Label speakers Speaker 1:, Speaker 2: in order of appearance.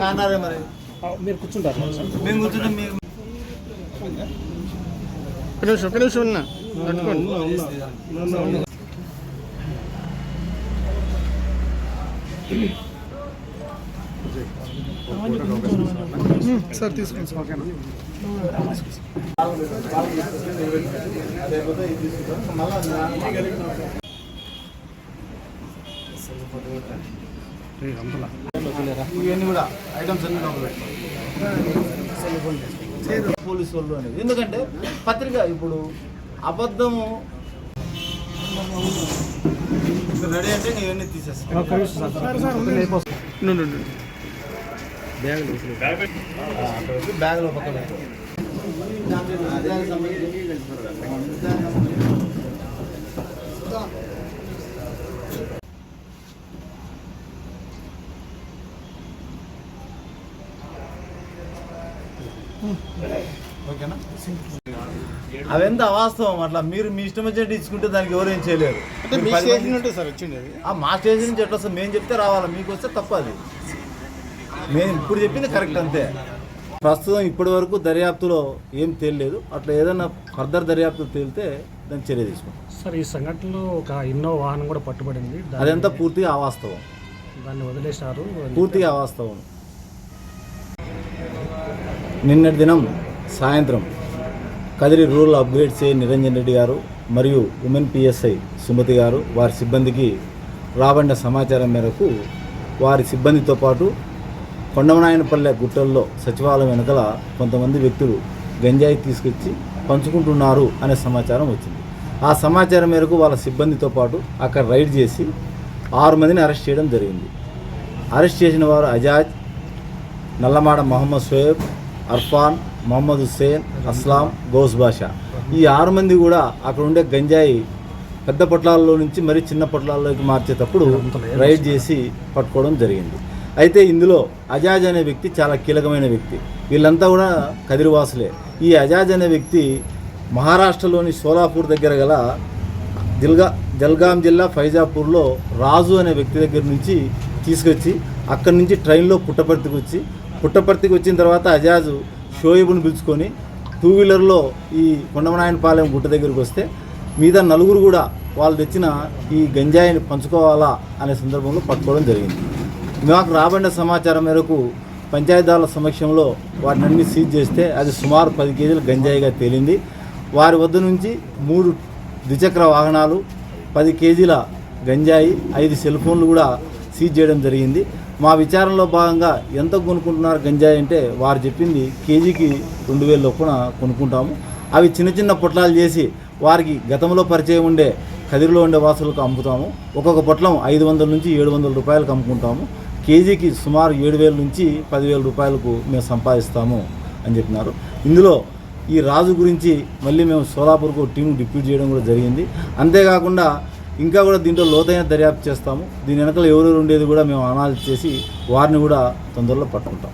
Speaker 1: కానారే మరి.
Speaker 2: మీరు కూర్చుంటారు.
Speaker 1: మేము కూర్చుంటాం మేము.
Speaker 3: ఒక నిమిషం ఒక నిమిషం ఉన్నా. పట్టుకోండి సార్ తీసుకోండి సార్. ఓకేనా?
Speaker 1: మళ్ళీ ఇవన్నీ కూడా ఐటమ్స్ అన్ని లోపల పెట్టుకోవాలి. పోలీసు వాళ్ళు అనేది. ఎందుకంటే పత్రిక ఇప్పుడు అబద్ధము. రెడీ అంటే ఇంక ఇవన్నీ తీసేస్తాం.
Speaker 3: నుండి ఉండు.
Speaker 1: బ్యాగ్లో పక్కన అదే సంబంధించి ఓకేనా? అవెంత అవాస్తవం అట్లా. మీరు మీ ఇష్టం వచ్చినట్టు ఇచ్చుకుంటే దానికి ఎవరేం చేయలేరు.
Speaker 3: అంటే మీ
Speaker 1: స్టేజ్ నుంచి ఎట్లా వస్తుంది? మేము చెప్తే రావాలా? మీకు వస్తే తప్ప అది మేము ఇప్పుడు చెప్పింది కరెక్ట్ అంతే. ప్రస్తుతం ఇప్పటి వరకు దర్యాప్తులో ఏం తేలలేదు. అట్లా ఏదైనా ఫర్దర్ దర్యాప్తు తేలితే దాన్ని చర్య తీసుకుంటాం.
Speaker 2: సార్ ఈ సంఘటనలో ఒక ఇన్నో వాహనం కూడా పట్టుబడింది.
Speaker 1: అదంతా పూర్తిగా అవాస్తవం.
Speaker 2: దాన్ని వదిలేశారు.
Speaker 1: పూర్తిగా అవాస్తవం. నిన్నటి దినం సాయంత్రం కదిరి రూరల్ అప్గ్రేడ్ చే నిరంజన్ రెడ్డి గారు మరియు ఉమెన్ పిఎస్ఐ సుమతి గారు వారి సిబ్బందికి రాబడిన సమాచారం మేరకు వారి సిబ్బందితో పాటు కొండమనాయనపల్లె గుట్టల్లో సచివాలయం వెనకల కొంతమంది వ్యక్తులు గంజాయి తీసుకొచ్చి పంచుకుంటున్నారు అనే సమాచారం వచ్చింది. ఆ సమాచారం మేరకు వాళ్ళ సిబ్బందితో పాటు అక్కడ రైడ్ చేసి ఆరు మందిని అరెస్ట్ చేయడం జరిగింది. అరెస్ట్ చేసిన వారు అజాజ్ నల్లమాడ మహమ్మద్ సోయబ్ అర్ఫాన్ మొహమ్మద్ హుస్సేన్ అస్లాం గౌస్ బాషా ఈ ఆరు మంది కూడా అక్కడ ఉండే గంజాయి పెద్ద పొట్లాల్లో నుంచి మరి చిన్న పొట్లాల్లోకి మార్చేటప్పుడు రైడ్ చేసి పట్టుకోవడం జరిగింది. అయితే ఇందులో అజాజ్ అనే వ్యక్తి చాలా కీలకమైన వ్యక్తి. వీళ్ళంతా కూడా కదిరివాసులే. ఈ అజాజ్ అనే వ్యక్తి మహారాష్ట్రలోని సోలాపూర్ దగ్గర గల జిల్గా జల్గాం జిల్లా ఫైజాపూర్లో రాజు అనే వ్యక్తి దగ్గర నుంచి తీసుకొచ్చి అక్కడి నుంచి ట్రైన్లో పుట్టపర్తికి వచ్చి పుట్టపర్తికి వచ్చిన తర్వాత అజాజు షోయబుని పిలుచుకొని టూ వీలర్లో ఈ కొండమనాయనపాలెం గుట్ట దగ్గరికి వస్తే మిగతా నలుగురు కూడా వాళ్ళు తెచ్చిన ఈ గంజాయిని పంచుకోవాలా అనే సందర్భంలో పట్టుకోవడం జరిగింది. మాకు రాబడిన సమాచారం మేరకు పంచాయతీల సమక్షంలో వాటిని సీజ్ చేస్తే అది సుమారు పది కేజీల గంజాయిగా తేలింది. వారి వద్ద నుంచి మూడు ద్విచక్ర వాహనాలు పది కేజీల గంజాయి ఐదు సెల్ ఫోన్లు కూడా సీజ్ చేయడం జరిగింది. మా విచారణలో భాగంగా ఎంత కొనుక్కుంటున్నారు గంజాయి అంటే వారు చెప్పింది కేజీకి రెండు వేల లోపున కొనుక్కుంటాము. అవి చిన్న చిన్న పొట్లాలు చేసి వారికి గతంలో పరిచయం ఉండే కదిరిలో ఉండే వాసులకు అమ్ముతాము. ఒక్కొక్క పొట్లం ఐదు వందల నుంచి ఏడు వందల రూపాయలకు అమ్ముకుంటాము. కేజీకి సుమారు ఏడు వేల నుంచి పదివేల రూపాయలకు మేము సంపాదిస్తాము అని చెప్పినారు. ఇందులో ఈ రాజు గురించి మళ్ళీ మేము సోలాపూర్కు టీం డిప్యూట్ చేయడం కూడా జరిగింది. అంతేకాకుండా ఇంకా కూడా దీంట్లో లోతైన దర్యాప్తు చేస్తాము. దీని వెనకాల ఎవరెవరు ఉండేది కూడా మేము అనాలిసిస్ చేసి వారిని కూడా తొందరలో పట్టుకుంటాం.